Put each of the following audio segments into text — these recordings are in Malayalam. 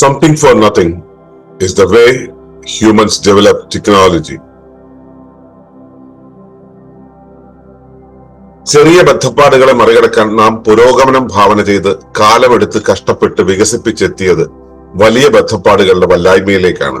Something for nothing is the way humans develop technology. ചെറിയ ബന്ധപ്പാടുകളെ മറികടക്കാൻ നാം പുരോഗമനം ഭാവന ചെയ്ത് കാലമെടുത്ത് കഷ്ടപ്പെട്ട് വികസിപ്പിച്ചെത്തിയത് വലിയ ബന്ധപ്പാടുകളുടെ വല്ലായ്മയിലേക്കാണ്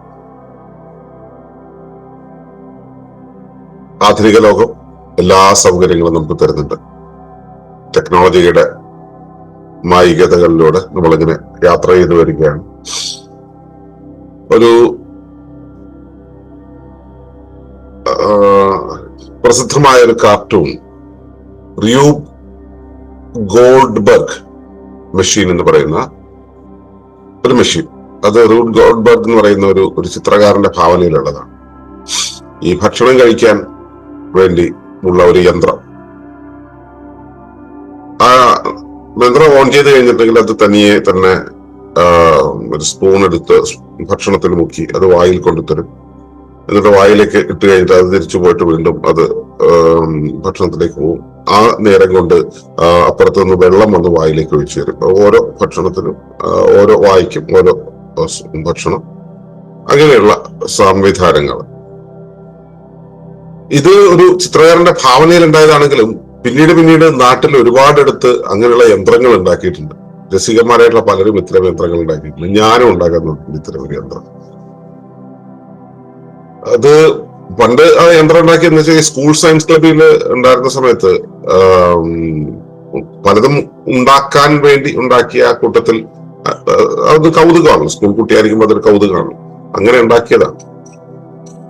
ആധുനിക ലോകം എല്ലാ സൗകര്യങ്ങളും നമുക്ക് തരുന്നുണ്ട്. ടെക്നോളജിയുടെ മായികതകളിലൂടെ നമ്മളിങ്ങനെ യാത്ര ചെയ്തു വരികയാണ്. ഒരു പ്രസിദ്ധമായ ഒരു കാർട്ടൂൺ റിയൂബ് ഗോൾഡ്ബർഗ് മെഷീൻ എന്ന് പറയുന്ന ഒരു മെഷീൻ അത് റൂട്ട് ഗോൾഡ്ബർഗ് എന്ന് പറയുന്ന ഒരു ഒരു ചിത്രകാരന്റെ ഭാവനയിലുള്ളതാണ്. ഈ ഭക്ഷണം കഴിക്കാൻ വേണ്ടി ഉള്ള ഒരു യന്ത്രം. ആ യന്ത്രം ഓൺ ചെയ്ത് കഴിഞ്ഞിട്ടുണ്ടെങ്കിൽ അത് തനിയെ തന്നെ ഒരു സ്പൂൺ എടുത്ത് ഭക്ഷണത്തിൽ മുക്കി അത് വായിൽ കൊണ്ടുതരും എന്നിട്ട് വായിലേക്ക് ഇട്ട് കഴിഞ്ഞിട്ട് അത് തിരിച്ചു പോയിട്ട് വീണ്ടും അത് ഭക്ഷണത്തിലേക്ക് പോകും. ആ നേരം കൊണ്ട് അപ്പുറത്ത് നിന്ന് വെള്ളം വന്ന് വായിലേക്ക് ഒഴിച്ചു തരും. ഓരോ ഭക്ഷണത്തിനും ഓരോ വായിക്കും ഓരോ ഭക്ഷണം. അങ്ങനെയുള്ള സംവിധാനങ്ങൾ. ഇത് ഒരു ചിത്രകാരന്റെ ഭാവനയിൽ ഉണ്ടായതാണെങ്കിലും പിന്നീട് പിന്നീട് നാട്ടിൽ ഒരുപാടെടുത്ത് അങ്ങനെയുള്ള യന്ത്രങ്ങൾ ഉണ്ടാക്കിയിട്ടുണ്ട്. രസികന്മാരായിട്ടുള്ള പലരും ഇത്തരം യന്ത്രങ്ങൾ ഉണ്ടാക്കിയിട്ടുണ്ട്. ഞാനും ഉണ്ടാക്കാൻ നോക്കിയിട്ടുണ്ട് ഇത്തരം ഒരു യന്ത്രം. അത് പണ്ട് ആ യന്ത്രം ഉണ്ടാക്കിയെന്ന് വെച്ചാൽ സ്കൂൾ സയൻസ് ക്ലബിൽ ഉണ്ടായിരുന്ന സമയത്ത് പലതും ഉണ്ടാക്കാൻ വേണ്ടി ഉണ്ടാക്കിയ കൂട്ടത്തിൽ അത് കൗതുകമാണ്. സ്കൂൾ കുട്ടിയായിരിക്കുമ്പോൾ അതൊരു കൗതുകമാണ്. അങ്ങനെ ഉണ്ടാക്കിയതാണ്.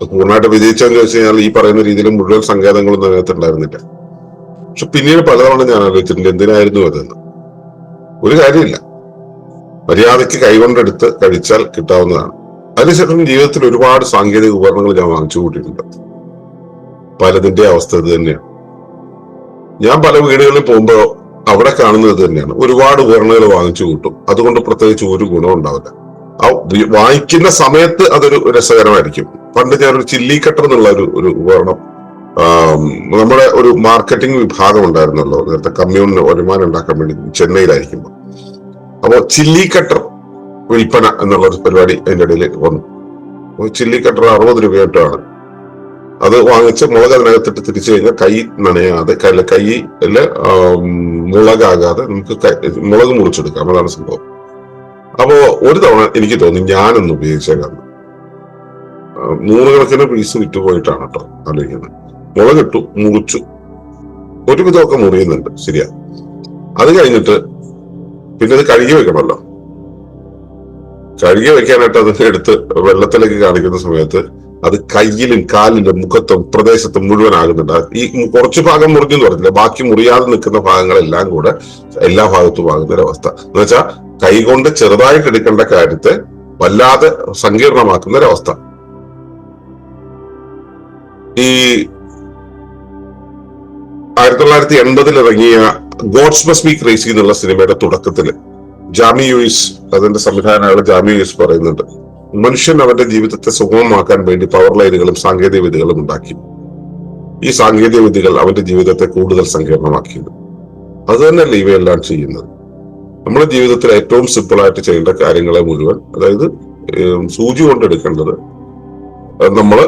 പൂർണമായിട്ട് വിജയിച്ചെന്ന് ചോദിച്ചു കഴിഞ്ഞാൽ ഈ പറയുന്ന രീതിയിൽ മുഴുവൻ സങ്കേതങ്ങളൊന്നും അതിനകത്ത് ഉണ്ടായിരുന്നില്ല. പക്ഷെ പിന്നീട് പലതവണ ഞാൻ ആലോചിച്ചിട്ടുണ്ട് എന്തിനായിരുന്നു അതെന്ന് ഒരു കാര്യമില്ല. മര്യാദയ്ക്ക് കൈകൊണ്ടെടുത്ത് കഴിച്ചാൽ കിട്ടാവുന്നതാണ്. അതിനുശേഷം ജീവിതത്തിൽ ഒരുപാട് സാങ്കേതിക ഉപകരണങ്ങൾ ഞാൻ വാങ്ങിച്ചു കൂട്ടിയിട്ടുണ്ട്. പലതിന്റെ അവസ്ഥ ഇത് തന്നെയാണ്. ഞാൻ പല വീടുകളിൽ പോകുമ്പോൾ അവിടെ കാണുന്നത് തന്നെയാണ്. ഒരുപാട് ഉപകരണങ്ങൾ വാങ്ങിച്ചു കൂട്ടും. അതുകൊണ്ട് പ്രത്യേകിച്ച് ഒരു ഗുണവും ഉണ്ടാവില്ല. ആ വായിക്കുന്ന സമയത്ത് അതൊരു രസകരമായിരിക്കും. പണ്ട് ഞാനൊരു ചില്ലി കട്ടർ എന്നുള്ള ഒരു ഒരു ഉപകരണം നമ്മുടെ ഒരു മാർക്കറ്റിംഗ് വിഭാഗം ഉണ്ടായിരുന്നല്ലോ. നേരത്തെ കമ്മ്യൂണിന് വരുമാനം ഉണ്ടാക്കാൻ വേണ്ടി ചെന്നൈയിലായിരിക്കുമ്പോൾ അപ്പോ ചില്ലി കട്ടർ വിൽപ്പന എന്നുള്ള ഒരു പരിപാടി അതിന്റെ ഇടയിൽ വന്നു. അപ്പൊ ചില്ലി കട്ടർ അറുപത് രൂപയായിട്ടാണ് അത് വാങ്ങിച്ച് മുളക് അതിനകത്തിട്ട് തിരിച്ചു കഴിഞ്ഞാൽ കൈ നനയാതെ കൈ കൈയിൽ മുളകാകാതെ നമുക്ക് മുളക് മുറിച്ചെടുക്കാം. അതാണ് സംഭവം. അപ്പോ ഒരു തവണ എനിക്ക് തോന്നി ഞാനൊന്ന് ഉപയോഗിച്ചേക്കാം. നൂറുകണക്കിന് പീസ് വിറ്റുപോയിട്ടാണ് കേട്ടോ ആലോചിക്കുന്നത്. മുളകിട്ടു മുറിച്ചു. ഒരുവിധമൊക്കെ മുറിയുന്നുണ്ട് ശരിയാ. അത് കഴിഞ്ഞിട്ട് പിന്നെ അത് കഴുകി വെക്കണമല്ലോ. കഴുകി വെക്കാനായിട്ട് അതിന്റെ എടുത്ത് വെള്ളത്തിലേക്ക് കാണിക്കുന്ന സമയത്ത് അത് കയ്യിലും കാലിലും മുഖത്തും പ്രദേശത്തും മുഴുവൻ ആകുന്നുണ്ട് ഈ കുറച്ച് ഭാഗം മുറിഞ്ഞു എന്ന് പറഞ്ഞില്ല? ബാക്കി മുറിയാതെ നിൽക്കുന്ന ഭാഗങ്ങളെല്ലാം കൂടെ എല്ലാ ഭാഗത്തും ആകുന്ന ഒരു അവസ്ഥ. എന്ന് വെച്ചാൽ കൈകൊണ്ട് ചെറുതായിട്ട് എടുക്കേണ്ട കാര്യത്തെ വല്ലാതെ സങ്കീർണമാക്കുന്ന ഒരവസ്ഥ ഈ ആയിരത്തി തൊള്ളായിരത്തി എൺപതിൽ ഇറങ്ങിയ ഗോഡ്സ് മസ് ബി ക്രേസി എന്നുള്ള സിനിമയുടെ തുടക്കത്തിൽ ജാമി യുയിസ് അതിന്റെ സംവിധാനങ്ങൾ ജാമി യുയിസ് പറയുന്നുണ്ട് മനുഷ്യൻ അവന്റെ ജീവിതത്തെ സുഗമമാക്കാൻ വേണ്ടി പവർ ലൈനുകളും സാങ്കേതിക വിദ്യകളും ഉണ്ടാക്കി. ഈ സാങ്കേതിക വിദ്യകൾ അവന്റെ ജീവിതത്തെ കൂടുതൽ സങ്കീർണമാക്കിയത്. അത് തന്നെയല്ല ഇവയെല്ലാം ചെയ്യുന്നത്. നമ്മുടെ ജീവിതത്തിൽ ഏറ്റവും സിമ്പിളായിട്ട് ചെയ്യേണ്ട കാര്യങ്ങളെ മുഴുവൻ അതായത് സൂചി കൊണ്ടെടുക്കേണ്ടത് നമ്മൾ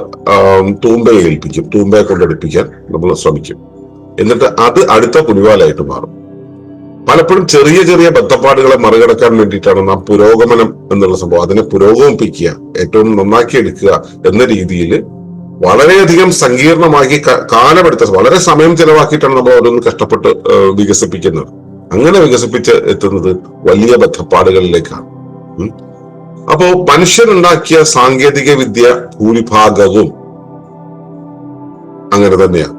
തൂമ്പയെ ഏൽപ്പിക്കും തൂമ്പയെ കൊണ്ടടുപ്പിക്കാൻ നമ്മൾ ശ്രമിക്കും. എന്നിട്ട് അത് അടുത്ത പുലിവാലായിട്ട് മാറും. പലപ്പോഴും ചെറിയ ചെറിയ ബന്ധപ്പാടുകളെ മറികടക്കാൻ വേണ്ടിയിട്ടാണ് നാം പുരോഗമനം എന്നുള്ള സംഭവം. അതിനെ പുരോഗമിപ്പിക്കുക ഏറ്റവും നന്നാക്കി എടുക്കുക എന്ന രീതിയിൽ വളരെയധികം സങ്കീർണമാക്കി കാലമെടുത്ത വളരെ സമയം ചെലവാക്കിയിട്ടാണ് നമ്മൾ ഓരോന്ന് കഷ്ടപ്പെട്ട് വികസിപ്പിക്കുന്നത്. അങ്ങനെ വികസിപ്പിച്ച് എത്തുന്നത് വലിയ ബന്ധപ്പാടുകളിലേക്കാണ്. അപ്പോ മനുഷ്യനുണ്ടാക്കിയ സാങ്കേതിക വിദ്യ ഭൂരിഭാഗവും അങ്ങനെ തന്നെയാണ്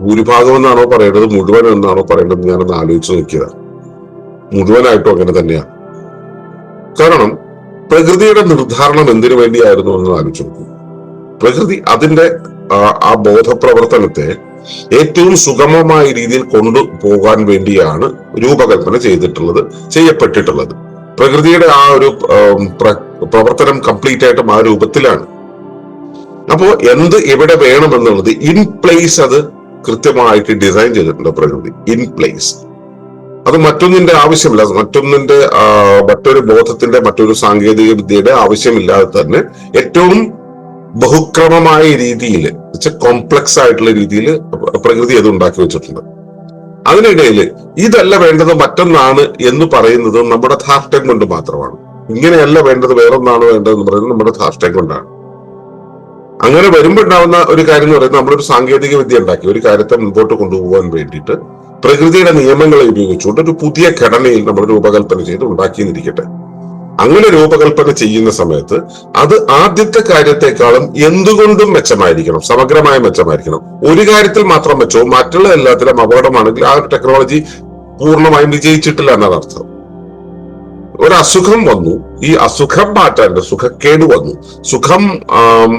ഭൂരിഭാഗം എന്നാണോ പറയേണ്ടത് മുഴുവൻ എന്നാണോ പറയേണ്ടത് ഞാനൊന്ന് ആലോചിച്ച് നോക്കിയതാണ് മുഴുവനായിട്ടും അങ്ങനെ തന്നെയാണ് കാരണം പ്രകൃതിയുടെ നിർദ്ധാരണം എന്തിനു വേണ്ടിയായിരുന്നു എന്ന് ആലോചിച്ച് നോക്കൂ. പ്രകൃതി അതിന്റെ ആ- ആ ബോധപ്രവർത്തനത്തെ ഏറ്റവും സുഗമമായ രീതിയിൽ കൊണ്ടുപോകാൻ വേണ്ടിയാണ് രൂപകൽപ്പന ചെയ്തിട്ടുള്ളത് ചെയ്യപ്പെട്ടിട്ടുള്ളത്. പ്രകൃതിയുടെ ആ ഒരു പ്രവർത്തനം കംപ്ലീറ്റ് ആയിട്ടും ആ രൂപത്തിലാണ്. അപ്പോ എന്ത് എവിടെ വേണമെന്നുള്ളത് ഇൻ പ്ലേസ് അത് കൃത്യമായിട്ട് ഡിസൈൻ ചെയ്തിട്ടുണ്ട് പ്രകൃതി. ഇൻ പ്ലേസ് അത് മറ്റൊന്നിന്റെ ആവശ്യമില്ല. മറ്റൊന്നിന്റെ മറ്റൊരു ബോധത്തിന്റെ മറ്റൊരു സാങ്കേതിക വിദ്യയുടെ ആവശ്യമില്ലാതെ തന്നെ ഏറ്റവും ബഹുക്രമമായ രീതിയിൽ കോംപ്ലക്സ് ആയിട്ടുള്ള രീതിയിൽ പ്രകൃതി അത് ഉണ്ടാക്കി വെച്ചിട്ടുണ്ട്. അതിനിടയിൽ ഇതല്ല വേണ്ടത് മറ്റൊന്നാണ് എന്ന് പറയുന്നത് നമ്മുടെ ധാർഷ്ട്യം കൊണ്ട് മാത്രമാണ്. ഇങ്ങനെയല്ല വേണ്ടത് വേറൊന്നാണ് വേണ്ടത് എന്ന് പറയുന്നത് നമ്മുടെ ധാർഷ്ട്യം കൊണ്ടാണ്. അങ്ങനെ വരുമ്പോൾ ഉണ്ടാവുന്ന ഒരു കാര്യം എന്ന് പറയുന്നത് നമ്മളൊരു സാങ്കേതിക വിദ്യ ഉണ്ടാക്കി ഒരു കാര്യത്തെ മുമ്പോട്ട് കൊണ്ടുപോകാൻ വേണ്ടിയിട്ട് പ്രകൃതിയുടെ നിയമങ്ങളെ ഉപയോഗിച്ചുകൊണ്ട് ഒരു പുതിയ ഘടനയിൽ നമ്മൾ രൂപകൽപ്പന ചെയ്ത് ഉണ്ടാക്കിയെന്നിരിക്കട്ടെ അങ്ങനെ രൂപകൽപ്പന ചെയ്യുന്ന സമയത്ത് അത് ആദ്യത്തെ കാര്യത്തെക്കാളും എന്തുകൊണ്ടും മെച്ചമായിരിക്കണം സമഗ്രമായ മെച്ചമായിരിക്കണം. ഒരു കാര്യത്തിൽ മാത്രം മെച്ചവും മറ്റുള്ള എല്ലാത്തിലും അപകടമാണെങ്കിൽ ആ ടെക്നോളജി പൂർണമായും വിജയിച്ചിട്ടില്ല എന്നാണ് അർത്ഥം. ഒരു അസുഖം വന്നു. ഈ അസുഖം മാറ്റാൻ സുഖക്കേട് വന്നു. സുഖം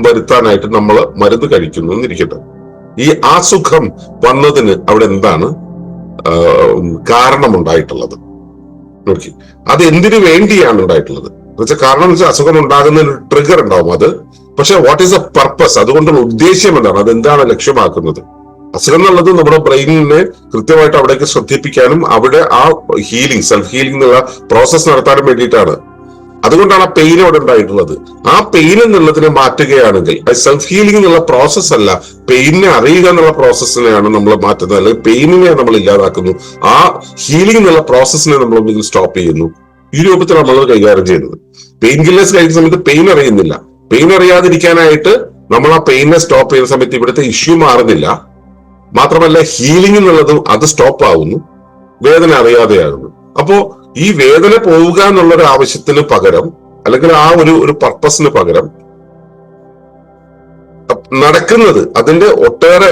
വരുത്താനായിട്ട് നമ്മൾ മരുന്ന് കഴിക്കുന്നു എന്നിരിക്കട്ടെ. ഈ അസുഖം വന്നതിന് അവിടെ എന്താണ് കാരണമുണ്ടായിട്ടുള്ളത്. നോക്കി. അത് എന്തിനു വേണ്ടിയാണ് ഉണ്ടായിട്ടുള്ളത്? എന്നുവെച്ചാൽ കാരണം എന്ന് വെച്ചാൽ അസുഖം ഉണ്ടാകുന്ന ഒരു ട്രിഗർ ഉണ്ടാവും അത്. പക്ഷെ വാട്ട് ഈസ് എ പർപ്പസ് അതുകൊണ്ടുള്ള ഉദ്ദേശ്യം എന്താണ്? അതെന്താണ് ലക്ഷ്യമാക്കുന്നത്? അസുഖം എന്നുള്ളത് നമ്മുടെ ബ്രെയിനിനെ കൃത്യമായിട്ട് അവിടേക്ക് ശ്രദ്ധിപ്പിക്കാനും അവിടെ ആ ഹീലിംഗ് സെൽഫ് ഹീലിംഗ് എന്നുള്ള പ്രോസസ്സ് നടത്താനും വേണ്ടിയിട്ടാണ്. അതുകൊണ്ടാണ് ആ പെയിൻ അവിടെ ഉണ്ടായിട്ടുള്ളത്. ആ പെയിൻ എന്നുള്ളതിനെ മാറ്റുകയാണെങ്കിൽ സെൽഫ് ഹീലിംഗ് എന്നുള്ള പ്രോസസ്സ് അല്ല പെയിനെ അറിയുക എന്നുള്ള പ്രോസസ്സിനെയാണ് നമ്മൾ മാറ്റുന്നത്. അല്ലെങ്കിൽ പെയിനിനെ നമ്മൾ ഇല്ലാതാക്കുന്നു. ആ ഹീലിംഗ് എന്നുള്ള പ്രോസസ്സിനെ നമ്മൾ ഒന്നുകിൽ സ്റ്റോപ്പ് ചെയ്യുന്നു. ഈ രൂപത്തിൽ നമ്മൾ കൈകാര്യം ചെയ്യുന്നത്. പെയിൻ കില്ലേഴ്സ് കഴിക്കുന്ന സമയത്ത് പെയിൻ അറിയുന്നില്ല. പെയിൻ അറിയാതിരിക്കാനായിട്ട് നമ്മൾ ആ പെയിനെ സ്റ്റോപ്പ് ചെയ്യുന്ന സമയത്ത് ഇവിടുത്തെ ഇഷ്യൂ മാറുന്നില്ല. മാത്രമല്ല ഹീലിംഗ് എന്നുള്ളതും അത് സ്റ്റോപ്പ് ആവുന്നു. വേദന അറിയാതെയാകുന്നു. അപ്പോ ഈ വേദന പോവുക എന്നുള്ള ഒരു ആവശ്യത്തിന് പകരം അല്ലെങ്കിൽ ആ ഒരു ഒരു പർപ്പസിന് പകരം നടക്കുന്നത് അതിന്റെ ഒട്ടേറെ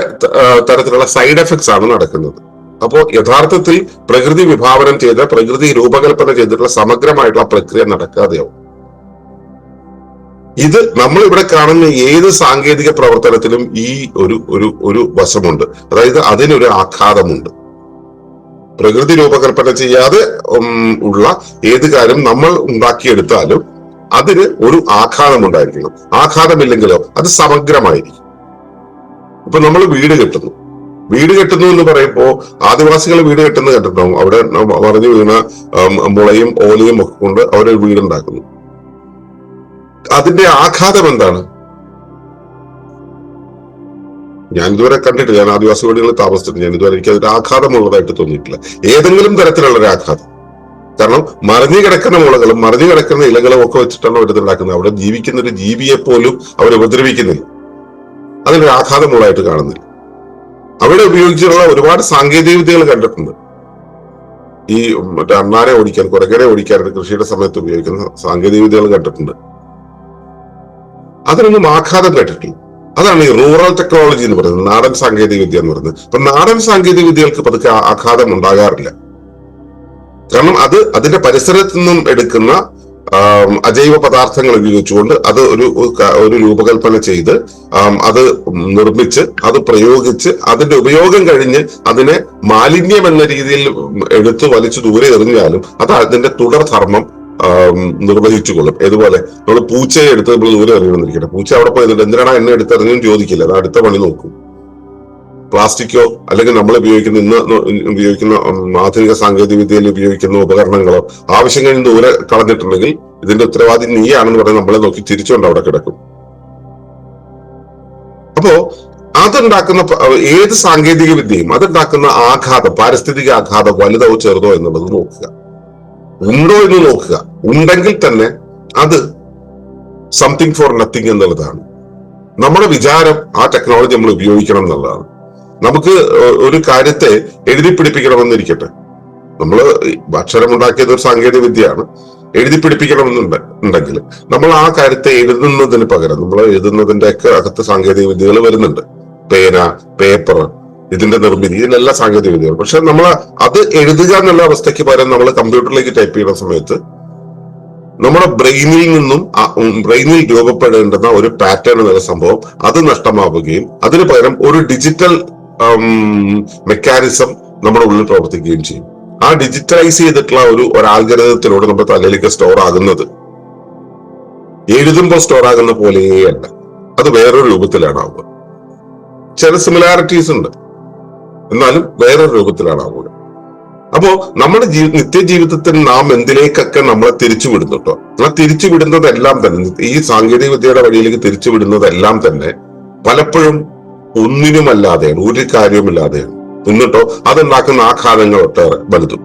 തരത്തിലുള്ള സൈഡ് എഫക്ട്സ് ആണ് നടക്കുന്നത്. അപ്പോൾ യഥാർത്ഥത്തിൽ പ്രകൃതി വിഭാവനം ചെയ്ത പ്രകൃതി രൂപകൽപ്പന ചെയ്തിട്ടുള്ള സമഗ്രമായിട്ടുള്ള പ്രക്രിയ നടക്കാതെയാവും. ഇത് നമ്മൾ ഇവിടെ കാണുന്ന ഏത് സാങ്കേതിക പ്രവർത്തനത്തിലും ഈ ഒരു ഒരു ഒരു വശമുണ്ട്. അതായത് അതിനൊരു ആഘാതമുണ്ട്. പ്രകൃതി രൂപകൽപ്പന ചെയ്യാതെ ഉള്ള ഏത് കാര്യം നമ്മൾ ഉണ്ടാക്കിയെടുത്താലും അതിന് ഒരു ആഘാതം ഉണ്ടായിരിക്കണം. ആഘാതമില്ലെങ്കിലോ അത് സമഗ്രമായിരിക്കും. ഇപ്പൊ നമ്മൾ വീട് കെട്ടുന്നു. വീട് കെട്ടുന്നു എന്ന് പറയുമ്പോൾ ആദിവാസികൾ വീട് കെട്ടുന്നത് കണ്ടിട്ടുണ്ടാവും അവിടെ മറിഞ്ഞു വീണ മുളയും ഓലയും ഒക്കെ കൊണ്ട് അവരൊരു വീടുണ്ടാക്കുന്നു. അതിന്റെ ആഘാതം എന്താണ്? ഞാൻ ഇതുവരെ കണ്ടിട്ടില്ല. ഞാൻ ആദിവാസി വീടുകളിൽ താമസിച്ചിട്ട് ഞാൻ ഇതുവരെ എനിക്ക് അതിന്റെ ആഘാതമുള്ളതായിട്ട് തോന്നിയിട്ടില്ല. ഏതെങ്കിലും തരത്തിലുള്ള ഒരു ആഘാതം. കാരണം മറിഞ്ഞു കിടക്കുന്ന മുളകളും മറിഞ്ഞു കിടക്കുന്ന ഇലകളും ഒക്കെ വെച്ചിട്ടാണ് അവർ ഉണ്ടാക്കുന്നത്. അവിടെ ജീവിക്കുന്ന ഒരു ജീവിയെ പോലും അവർ ഉപദ്രവിക്കുന്നില്ല. അതിനൊരു ആഘാതമുള്ളതായിട്ട് കാണുന്നില്ല. അവിടെ ഉപയോഗിച്ചിട്ടുള്ള ഒരുപാട് സാങ്കേതിക വിദ്യകൾ കണ്ടിട്ടുണ്ട്. ഈ മറ്റേ അണ്ണാരെ ഓടിക്കാൻ കുരകരെ ഓടിക്കാൻ കൃഷിയുടെ സമയത്ത് ഉപയോഗിക്കുന്ന സാങ്കേതിക വിദ്യകൾ കണ്ടിട്ടുണ്ട്. അതിനൊന്നും ആഘാതം കേട്ടിട്ടില്ല. അതാണ് ഈ റൂറൽ ടെക്നോളജി എന്ന് പറയുന്നത് നാടൻ സാങ്കേതിക വിദ്യ എന്ന് പറയുന്നത്. അപ്പൊ നാടൻ സാങ്കേതിക വിദ്യകൾക്ക് പതുക്കെ ആഘാതം ഉണ്ടാകാറില്ല. കാരണം അത് അതിന്റെ പരിസരത്തു നിന്നും എടുക്കുന്ന അജൈവ പദാർത്ഥങ്ങൾ ഉപയോഗിച്ചുകൊണ്ട് അത് ഒരു ഒരു രൂപകൽപ്പന ചെയ്ത് അത് നിർമ്മിച്ച് അത് പ്രയോഗിച്ച് അതിന്റെ ഉപയോഗം കഴിഞ്ഞ് അതിനെ മാലിന്യം എന്ന രീതിയിൽ എടുത്തു വലിച്ചു ദൂരെ എറിഞ്ഞാലും അത് അതിന്റെ തുടർധർമ്മം നിർവഹിച്ചുകൊള്ളും. ഇതുപോലെ നമ്മൾ പൂച്ചയെ എടുത്ത് നമ്മൾ ദൂരെ എറിയണമെന്നിരിക്കട്ടെ പൂച്ച അവിടെ പോയത് എന്തിനാണ് എന്നെ എടുത്തെറിഞ്ഞും ചോദിക്കില്ല. അത് അടുത്ത പണി നോക്കും. പ്ലാസ്റ്റിക്കോ അല്ലെങ്കിൽ നമ്മൾ ഉപയോഗിക്കുന്ന ഇന്ന് ഉപയോഗിക്കുന്ന ആധുനിക സാങ്കേതിക വിദ്യയിൽ ഉപയോഗിക്കുന്ന ഉപകരണങ്ങളോ ആവശ്യം കഴിഞ്ഞ് ദൂരെ കളഞ്ഞിട്ടുണ്ടെങ്കിൽ ഇതിന്റെ ഉത്തരവാദി നീയാണെന്ന് പറഞ്ഞ് നമ്മളെ നോക്കി തിരിച്ചുകൊണ്ട് അവിടെ കിടക്കും. അപ്പോ അതുണ്ടാക്കുന്ന ഏത് സാങ്കേതിക വിദ്യയും അതുണ്ടാക്കുന്ന ആഘാതം പാരിസ്ഥിതിക ആഘാതം വലുതോ ചെറുതോ എന്നുള്ളത് നോക്കുക. ഉണ്ടോ എന്ന് നോക്കുക. ഉണ്ടെങ്കിൽ തന്നെ അത് സംതിങ് ഫോർ നത്തിങ് എന്നുള്ളതാണ്. നമ്മുടെ വിചാരം ആ ടെക്നോളജി നമ്മൾ ഉപയോഗിക്കണം എന്നുള്ളതാണ്. നമുക്ക് ഒരു കാര്യത്തെ എഴുതി പിടിപ്പിക്കണമെന്നിരിക്കട്ടെ. നമ്മൾ അക്ഷരം ഉണ്ടാക്കിയത് ഒരു സാങ്കേതിക വിദ്യയാണ്. എഴുതി പിടിപ്പിക്കണമെന്നുണ്ട് ഉണ്ടെങ്കിൽ നമ്മൾ ആ കാര്യത്തെ എഴുതുന്നതിന് പകരം നമ്മൾ എഴുതുന്നതിന്റെ ഒക്കെ അകത്ത് സാങ്കേതിക വിദ്യകൾ വരുന്നുണ്ട്. പേന പേപ്പർ ഇതിന്റെ നിർമ്മിതി ഇതിനെല്ലാം സാങ്കേതിക വിദ്യകൾ. പക്ഷെ നമ്മൾ അത് എഴുതുക എന്നുള്ള അവസ്ഥയ്ക്ക് പകരം നമ്മൾ കമ്പ്യൂട്ടറിലേക്ക് ടൈപ്പ് ചെയ്യുന്ന സമയത്ത് നമ്മുടെ ബ്രെയിനിൽ നിന്നും ബ്രെയിനിൽ രൂപപ്പെടേണ്ടുന്ന ഒരു പാറ്റേൺ എന്നുള്ള സംഭവം അത് നഷ്ടമാവുകയും അതിന് പകരം ഒരു ഡിജിറ്റൽ മെക്കാനിസം നമ്മുടെ ഉള്ളിൽ പ്രവർത്തിക്കുകയും ചെയ്യും. ആ ഡിജിറ്റലൈസ് ചെയ്തിട്ടുള്ള ഒരു ഒരു ആൽഗരിതത്തിലൂടെ നമ്മുടെ തലയിലേക്ക് സ്റ്റോർ ആകുന്നത്. എഴുതുമ്പോൾ സ്റ്റോർ ആകുന്ന പോലെയല്ല അത് വേറൊരു രൂപത്തിലാണ് ആവുക. ചില സിമിലാരിറ്റീസ് ഉണ്ട്. എന്നാലും വേറൊരു രൂപത്തിലാണ് കൂടെ. അപ്പോ നമ്മുടെ ജീവി നിത്യജീവിതത്തിൽ നാം എന്തിലേക്കൊക്കെ നമ്മളെ തിരിച്ചു വിടുന്നു കേട്ടോ ആ തിരിച്ചു വിടുന്നതെല്ലാം തന്നെ ഈ സാങ്കേതിക വിദ്യയുടെ വഴിയിലേക്ക് തിരിച്ചു വിടുന്നതെല്ലാം തന്നെ പലപ്പോഴും ഒന്നിനുമല്ലാതെയാണ് ഒരു കാര്യവുമില്ലാതെയാണ്. എന്നിട്ടോ അതുണ്ടാക്കുന്ന ആഘാതങ്ങൾ ഒട്ടേറെ വലുതും.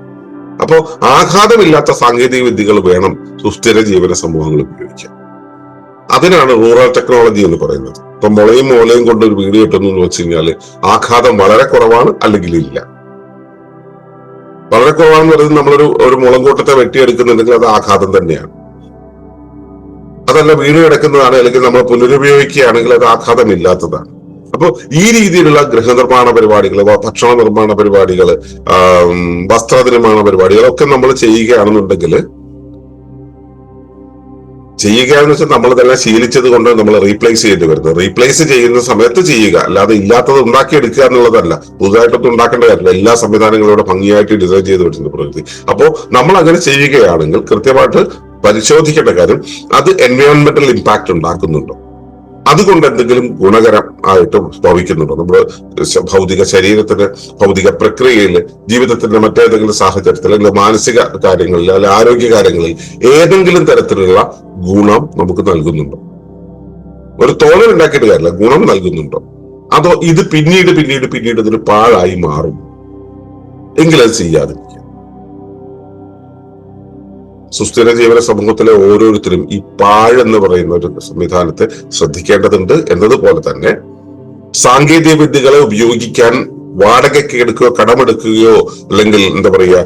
അപ്പോ ആഘാതമില്ലാത്ത സാങ്കേതിക വിദ്യകൾ വേണം സുസ്ഥിര ജീവന സമൂഹങ്ങൾ ഉപയോഗിക്കാൻ. അതിനാണ് റൂറൽ ടെക്നോളജി എന്ന് പറയുന്നത്. ഇപ്പൊ മുളയും മോലയും കൊണ്ട് ഒരു വീട് കിട്ടുന്നു എന്ന് വെച്ച് കഴിഞ്ഞാൽ ആഘാതം വളരെ കുറവാണ് അല്ലെങ്കിൽ ഇല്ല. വളരെ കുറവാണെന്ന് പറയുന്നത് നമ്മളൊരു ഒരു മുളങ്കൂട്ടത്തെ വെട്ടിയെടുക്കുന്നുണ്ടെങ്കിൽ അത് ആഘാതം തന്നെയാണ്. അതല്ല വീട് കിടക്കുന്നതാണ് അല്ലെങ്കിൽ നമ്മൾ പുനരുപയോഗിക്കുകയാണെങ്കിൽ അത് ആഘാതമില്ലാത്തതാണ്. അപ്പോൾ ഈ രീതിയിലുള്ള ഗൃഹനിർമ്മാണ പരിപാടികൾ ഭക്ഷണ നിർമ്മാണ പരിപാടികൾ വസ്ത്ര നിർമ്മാണ പരിപാടികൾ ഒക്കെ നമ്മൾ ചെയ്യുകയാണെന്നുണ്ടെങ്കിൽ ചെയ്യുക എന്ന് വെച്ചാൽ നമ്മൾ തന്നെ ശീലിച്ചത് കൊണ്ട് നമ്മൾ റീപ്ലേസ് ചെയ്യേണ്ടി വരുന്നത് റീപ്ലേസ് ചെയ്യുന്ന സമയത്ത് ചെയ്യുക. അല്ലാതെ ഇല്ലാത്തത് ഉണ്ടാക്കിയെടുക്കുക എന്നുള്ളതല്ല. പുതുതായിട്ടൊന്നും ഉണ്ടാക്കേണ്ട കാര്യമില്ല. എല്ലാ സംവിധാനങ്ങളും ഇവിടെ ഭംഗിയായിട്ട് ഡിസൈൻ ചെയ്ത് വെച്ചിട്ടുണ്ട് പ്രകൃതി. അപ്പോൾ നമ്മൾ അങ്ങനെ ചെയ്യുകയാണെങ്കിൽ കൃത്യമായിട്ട് പരിശോധിക്കേണ്ട കാര്യം അത് എൻവയോൺമെന്റൽ ഇമ്പാക്ട് ഉണ്ടാക്കുന്നുണ്ടോ. അതുകൊണ്ട് എന്തെങ്കിലും ഗുണകരം ആയിട്ട് ഭവിക്കുന്നുണ്ടോ നമ്മുടെ ശ- ഭൗതിക ശരീരത്തിന് ഭൗതിക പ്രക്രിയയിൽ ജീവിതത്തിന്റെ മറ്റേതെങ്കിലും സാഹചര്യത്തിൽ അല്ലെങ്കിൽ മാനസിക കാര്യങ്ങളിൽ അല്ലെങ്കിൽ ആരോഗ്യ കാര്യങ്ങളിൽ ഏതെങ്കിലും തരത്തിലുള്ള ഗുണം നമുക്ക് നൽകുന്നുണ്ടോ? ഒരു തോന്നൽ ഉണ്ടാക്കിയിട്ട് കാര്യമില്ല ഗുണം നൽകുന്നുണ്ടോ? അതോ ഇത് പിന്നീട് പിന്നീട് പിന്നീട് ഇതൊരു പാഴായി മാറും? എങ്കിലത് ചെയ്യാതിരിക്കുക. സുസ്ഥിര ജീവന സമൂഹത്തിലെ ഓരോരുത്തരും ഈ പാഴ് എന്ന് പറയുന്ന ഒരു സംവിധാനത്തെ ശ്രദ്ധിക്കേണ്ടതുണ്ട് എന്നതുപോലെ തന്നെ സാങ്കേതിക വിദ്യകളെ ഉപയോഗിക്കാൻ വാടകയ്ക്ക് എടുക്കുകയോ കടമെടുക്കുകയോ അല്ലെങ്കിൽ എന്താ പറയുക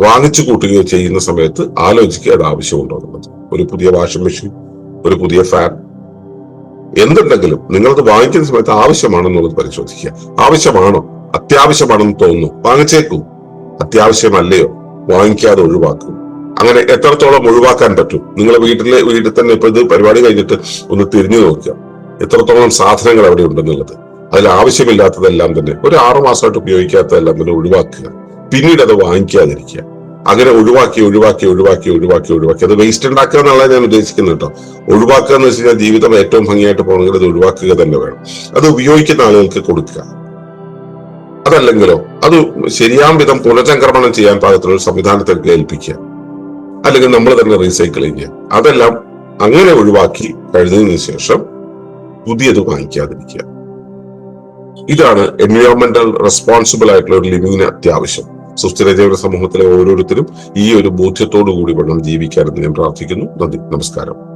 വാങ്ങിച്ചു കൂട്ടുകയോ ചെയ്യുന്ന സമയത്ത് ആലോചിക്കുക അത് ആവശ്യമുണ്ടോ എന്നുള്ളത്. ഒരു പുതിയ വാഷിംഗ് മെഷീൻ ഒരു പുതിയ ഫാൻ എന്തുണ്ടെങ്കിലും നിങ്ങളത് വാങ്ങിക്കുന്ന സമയത്ത് ആവശ്യമാണെന്നുള്ളത് പരിശോധിക്കുക. ആവശ്യമാണോ? അത്യാവശ്യമാണെന്ന് തോന്നുന്നു. വാങ്ങിച്ചേക്കൂ. അത്യാവശ്യമല്ലയോ? വാങ്ങിക്കാതെ ഒഴിവാക്കും. അങ്ങനെ എത്രത്തോളം ഒഴിവാക്കാൻ പറ്റും? നിങ്ങളെ വീട്ടിലെ വീട്ടിൽ തന്നെ ഇപ്പൊ ഇത് പരിപാടി കഴിഞ്ഞിട്ട് ഒന്ന് തിരിഞ്ഞു നോക്കുക. എത്രത്തോളം സാധനങ്ങൾ അവിടെ ഉണ്ടെന്നുള്ളത്. അതിൽ ആവശ്യമില്ലാത്തതെല്ലാം തന്നെ ഒരു ആറു മാസമായിട്ട് ഉപയോഗിക്കാത്തതെല്ലാം തന്നെ ഒഴിവാക്കുക. പിന്നീട് അത് വാങ്ങിക്കാതിരിക്കുക. അങ്ങനെ ഒഴിവാക്കി ഒഴിവാക്കി ഒഴിവാക്കി ഒഴിവാക്കി ഒഴിവാക്കി. അത് വേസ്റ്റ് ഉണ്ടാക്കുക എന്നുള്ളത് ഞാൻ ഉദ്ദേശിക്കുന്നത് കേട്ടോ. ഒഴിവാക്കുക എന്ന് വെച്ച് കഴിഞ്ഞാൽ ജീവിതം ഏറ്റവും ഭംഗിയായിട്ട് പോകണമെങ്കിൽ അത് ഒഴിവാക്കുക തന്നെ വേണം. അത് ഉപയോഗിക്കുന്ന ആളുകൾക്ക് കൊടുക്കുക. അതല്ലെങ്കിലോ അത് ശരിയാം വിധം പുനചംക്രമണം ചെയ്യാൻ പാകത്തിലുള്ള സംവിധാനത്തിൽ ഏൽപ്പിക്കുക അല്ലെങ്കിൽ നമ്മൾ തന്നെ റീസൈക്കിൾ ചെയ്യുക. അതെല്ലാം അങ്ങനെ ഒഴിവാക്കി കഴിഞ്ഞതിന് ശേഷം പുതിയത് വാങ്ങിക്കാതിരിക്കുക. ഇതാണ് എൻവയോൺമെന്റൽ റെസ്പോൺസിബിൾ ആയിട്ടുള്ള ഒരു ലിവിങ്ങിന് അത്യാവശ്യം. സുസ്ഥിര ജീവിത സമൂഹത്തിലെ ഓരോരുത്തരും ഈ ഒരു ബോധ്യത്തോടു കൂടി വേണം ജീവിക്കാനെന്ന് ഞാൻ പ്രാർത്ഥിക്കുന്നു. നന്ദി. നമസ്കാരം.